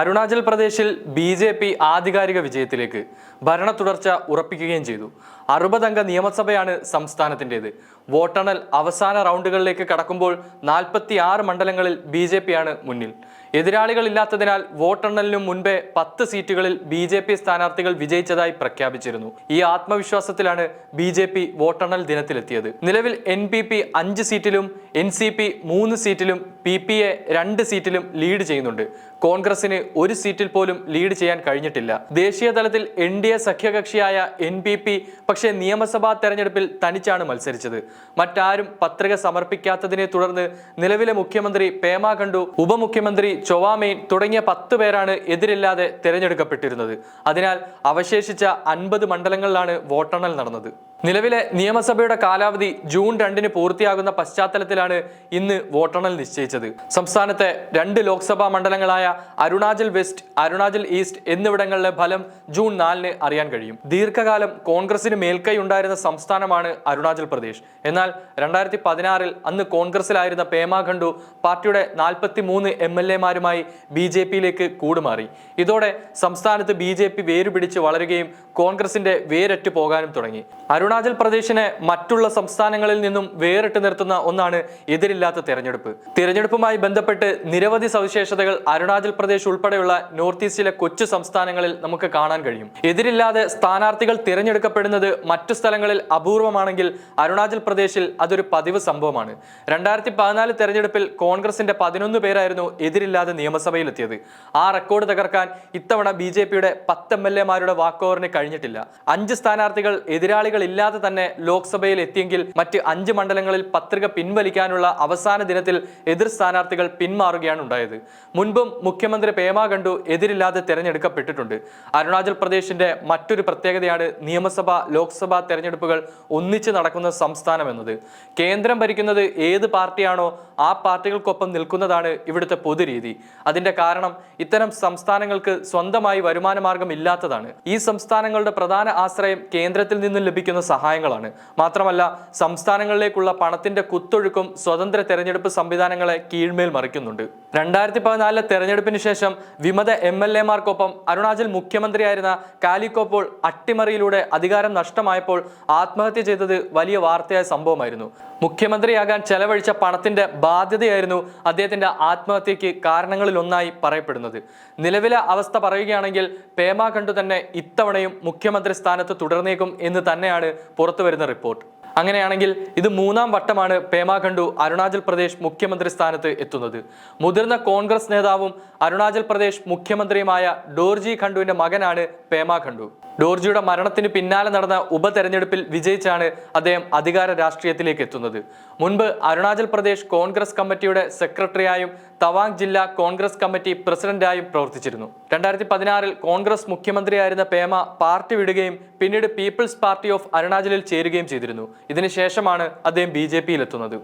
അരുണാചൽ പ്രദേശിൽ B J P ആധികാരിക വിജയത്തിലേക്ക് ഭരണ തുടർച്ച ഉറപ്പിക്കുകയും ചെയ്തു. അറുപതംഗ നിയമസഭയാണ് സംസ്ഥാനത്തിന്റെത്. വോട്ടെണ്ണൽ അവസാന റൗണ്ടുകളിലേക്ക് കടക്കുമ്പോൾ നാൽപ്പത്തി ആറ് മണ്ഡലങ്ങളിൽ ബി ജെ പിയാണ് മുന്നിൽ. എതിരാളികളില്ലാത്തതിനാൽ വോട്ടെണ്ണലിനും മുൻപേ പത്ത് സീറ്റുകളിൽ ബി ജെ പി സ്ഥാനാർത്ഥികൾ വിജയിച്ചതായി പ്രഖ്യാപിച്ചിരുന്നു. ഈ ആത്മവിശ്വാസത്തിലാണ് ബി ജെ പി വോട്ടെണ്ണൽ ദിനത്തിലെത്തിയത്. നിലവിൽ എൻ പി പി അഞ്ച് സീറ്റിലും എൻ സി പി മൂന്ന് സീറ്റിലും പി പി എ രണ്ട് സീറ്റിലും ലീഡ് ചെയ്യുന്നുണ്ട്. കോൺഗ്രസിന് ഒരു സീറ്റിൽ പോലും ലീഡ് ചെയ്യാൻ കഴിഞ്ഞിട്ടില്ല. ദേശീയ തലത്തിൽ എൻ ഡി എ സഖ്യകക്ഷിയായ എൻ പി പി പക്ഷേ നിയമസഭാ തെരഞ്ഞെടുപ്പിൽ തനിച്ചാണ് മത്സരിച്ചത്. മറ്റാരും പത്രിക സമർപ്പിക്കാത്തതിനെ തുടർന്ന് നിലവിലെ മുഖ്യമന്ത്രി പേമ ഖണ്ഡു ഉപമുഖ്യമന്ത്രി ചൊവാമെയിൻ തുടങ്ങിയ പത്ത് പേരാണ് എതിരില്ലാതെ തെരഞ്ഞെടുക്കപ്പെട്ടിരുന്നത്. അതിനാൽ അവശേഷിച്ച അൻപത് മണ്ഡലങ്ങളിലാണ് വോട്ടെണ്ണൽ നടന്നത്. നിലവിലെ നിയമസഭയുടെ കാലാവധി ജൂൺ രണ്ടിന് പൂർത്തിയാകുന്ന പശ്ചാത്തലത്തിലാണ് ഇന്ന് വോട്ടെണ്ണൽ നിശ്ചയിച്ചത്. സംസ്ഥാനത്തെ രണ്ട് ലോക്സഭാ മണ്ഡലങ്ങളായ അരുണാചൽ വെസ്റ്റ് അരുണാചൽ ഈസ്റ്റ് എന്നിവിടങ്ങളിലെ ഫലം ജൂൺ നാലിന് അറിയാൻ കഴിയും. ദീർഘകാലം കോൺഗ്രസിന് മേൽക്കൈ ഉണ്ടായിരുന്ന സംസ്ഥാനമാണ് അരുണാചൽ പ്രദേശ്. എന്നാൽ രണ്ടായിരത്തി പതിനാറിൽ അന്ന് കോൺഗ്രസിലായിരുന്ന പേമ ഖണ്ഡു പാർട്ടിയുടെ നാൽപ്പത്തി മൂന്ന് എം എൽ എമാരുമായി ബി ജെ പിയിലേക്ക് കൂടുമാറി. ഇതോടെ സംസ്ഥാനത്ത് ബി ജെ പി വേരുപിടിച്ച് വളരുകയും കോൺഗ്രസിന്റെ വേരറ്റു പോകാനും തുടങ്ങി. അരുണാചൽ പ്രദേശിനെ മറ്റുള്ള സംസ്ഥാനങ്ങളിൽ നിന്നും വേറിട്ട് നിർത്തുന്ന ഒന്നാണ് എതിരില്ലാത്ത തെരഞ്ഞെടുപ്പ്. തിരഞ്ഞെടുപ്പുമായി ബന്ധപ്പെട്ട് നിരവധി സവിശേഷതകൾ അരുണാചൽ പ്രദേശ് ഉൾപ്പെടെയുള്ള നോർത്ത് ഈസ്റ്റിലെ കൊച്ചു സംസ്ഥാനങ്ങളിൽ നമുക്ക് കാണാൻ കഴിയും. എതിരില്ലാതെ സ്ഥാനാർത്ഥികൾ തിരഞ്ഞെടുക്കപ്പെടുന്നത് മറ്റു സ്ഥലങ്ങളിൽ അപൂർവമാണെങ്കിൽ അരുണാചൽ പ്രദേശിൽ അതൊരു പതിവ് സംഭവമാണ്. രണ്ടായിരത്തി പതിനാല് തെരഞ്ഞെടുപ്പിൽ കോൺഗ്രസിന്റെ പതിനൊന്ന് പേരായിരുന്നു എതിരില്ലാതെ നിയമസഭയിലെത്തിയത്. ആ റെക്കോർഡ് തകർക്കാൻ ഇത്തവണ ബി ജെ പിയുടെ പത്ത് എം എൽ എമാരുടെ വാക്കോവറിന് കഴിഞ്ഞിട്ടില്ല. അഞ്ച് സ്ഥാനാർത്ഥികൾ എതിരാളികൾ ഇല്ലാതെ തന്നെ ലോക്സഭയിൽ എത്തിയെങ്കിൽ മറ്റ് അഞ്ച് മണ്ഡലങ്ങളിൽ പത്രിക പിൻവലിക്കാനുള്ള അവസാന ദിനത്തിൽ എതിർ സ്ഥാനാർത്ഥികൾ പിന്മാറുകയാണ് ഉണ്ടായത്. മുൻപും മുഖ്യമന്ത്രി പേമാ കണ്ടു എതിരില്ലാതെ തെരഞ്ഞെടുക്കപ്പെട്ടിട്ടുണ്ട്. അരുണാചൽ പ്രദേശിന്റെ മറ്റൊരു പ്രത്യേകതയാണ് നിയമസഭ ലോക്സഭാ തെരഞ്ഞെടുപ്പുകൾ ഒന്നിച്ച് നടക്കുന്ന സംസ്ഥാനം എന്നത്. കേന്ദ്രം ഭരിക്കുന്നത് ഏത് പാർട്ടിയാണോ ആ പാർട്ടികൾക്കൊപ്പം നിൽക്കുന്നതാണ് ഇവിടുത്തെ പൊതുരീതി. അതിന്റെ കാരണം ഇത്തരം സംസ്ഥാനങ്ങൾക്ക് സ്വന്തമായി വരുമാന മാർഗം ഇല്ലാത്തതാണ്. ഈ സംസ്ഥാനങ്ങളുടെ പ്രധാന ആശ്രയം കേന്ദ്രത്തിൽ നിന്നും ലഭിക്കുന്ന സഹായങ്ങളാണ്. മാത്രമല്ല സംസ്ഥാനങ്ങളിലേക്കുള്ള പണത്തിന്റെ കുത്തൊഴുക്കും സ്വതന്ത്ര തെരഞ്ഞെടുപ്പ് സംവിധാനങ്ങളെ കീഴ്മേൽ മറിക്കുന്നുണ്ട്. രണ്ടായിരത്തി പതിനാലിലെ തെരഞ്ഞെടുപ്പിന് ശേഷം വിമത എം എൽ എമാർക്കൊപ്പം അരുണാചൽ മുഖ്യമന്ത്രിയായിരുന്ന കാലിക്കോപ്പോൾ അട്ടിമറിയിലൂടെ അധികാരം നഷ്ടമായപ്പോൾ ആത്മഹത്യ ചെയ്തത് വലിയ വാർത്തയായ സംഭവമായിരുന്നു. മുഖ്യമന്ത്രിയാകാൻ ചെലവഴിച്ച പണത്തിന്റെ ബാധ്യതയായിരുന്നു അദ്ദേഹത്തിന്റെ ആത്മഹത്യക്ക് കാരണങ്ങളിലൊന്നായി പറയപ്പെടുന്നത്. നിലവിലെ അവസ്ഥ പറയുകയാണെങ്കിൽ പേമാ കണ്ടു തന്നെ ഇത്തവണയും മുഖ്യമന്ത്രി സ്ഥാനത്ത് തുടർന്നേക്കും എന്ന് തന്നെയാണ് പുറത്തുവരുന്ന റിപ്പോർട്ട് അങ്ങനെയാണെങ്കിൽ ഇത് മൂന്നാം വട്ടമാണ് പേമാഖണ്ഡു അരുണാചൽ പ്രദേശ് മുഖ്യമന്ത്രി സ്ഥാനത്ത് എത്തുന്നത്. മുതിർന്ന കോൺഗ്രസ് നേതാവും അരുണാചൽ പ്രദേശ് മുഖ്യമന്ത്രിയുമായ ഡോർജി ഖണ്ഡുവിന്റെ മകനാണ് പേമ ഖണ്ഡു. ഡോർജിയുടെ മരണത്തിന് പിന്നാലെ നടന്ന ഉപതെരഞ്ഞെടുപ്പിൽ വിജയിച്ചാണ് അദ്ദേഹം അധികാര രാഷ്ട്രീയത്തിലേക്ക് എത്തുന്നത്. മുൻപ് അരുണാചൽ പ്രദേശ് കോൺഗ്രസ് കമ്മിറ്റിയുടെ സെക്രട്ടറിയായും തവാങ് ജില്ലാ കോൺഗ്രസ് കമ്മിറ്റി പ്രസിഡന്റായും പ്രവർത്തിച്ചിരുന്നു. രണ്ടായിരത്തി പതിനാറിൽ കോൺഗ്രസ് മുഖ്യമന്ത്രിയായിരുന്ന പേമ പാർട്ടി വിടുകയും പിന്നീട് പീപ്പിൾസ് പാർട്ടി ഓഫ് അരുണാചലിൽ ചേരുകയും ചെയ്തിരുന്നു. ഇതിനുശേഷമാണ് അദ്ദേഹം ബി ജെ പിയിലെത്തുന്നത്.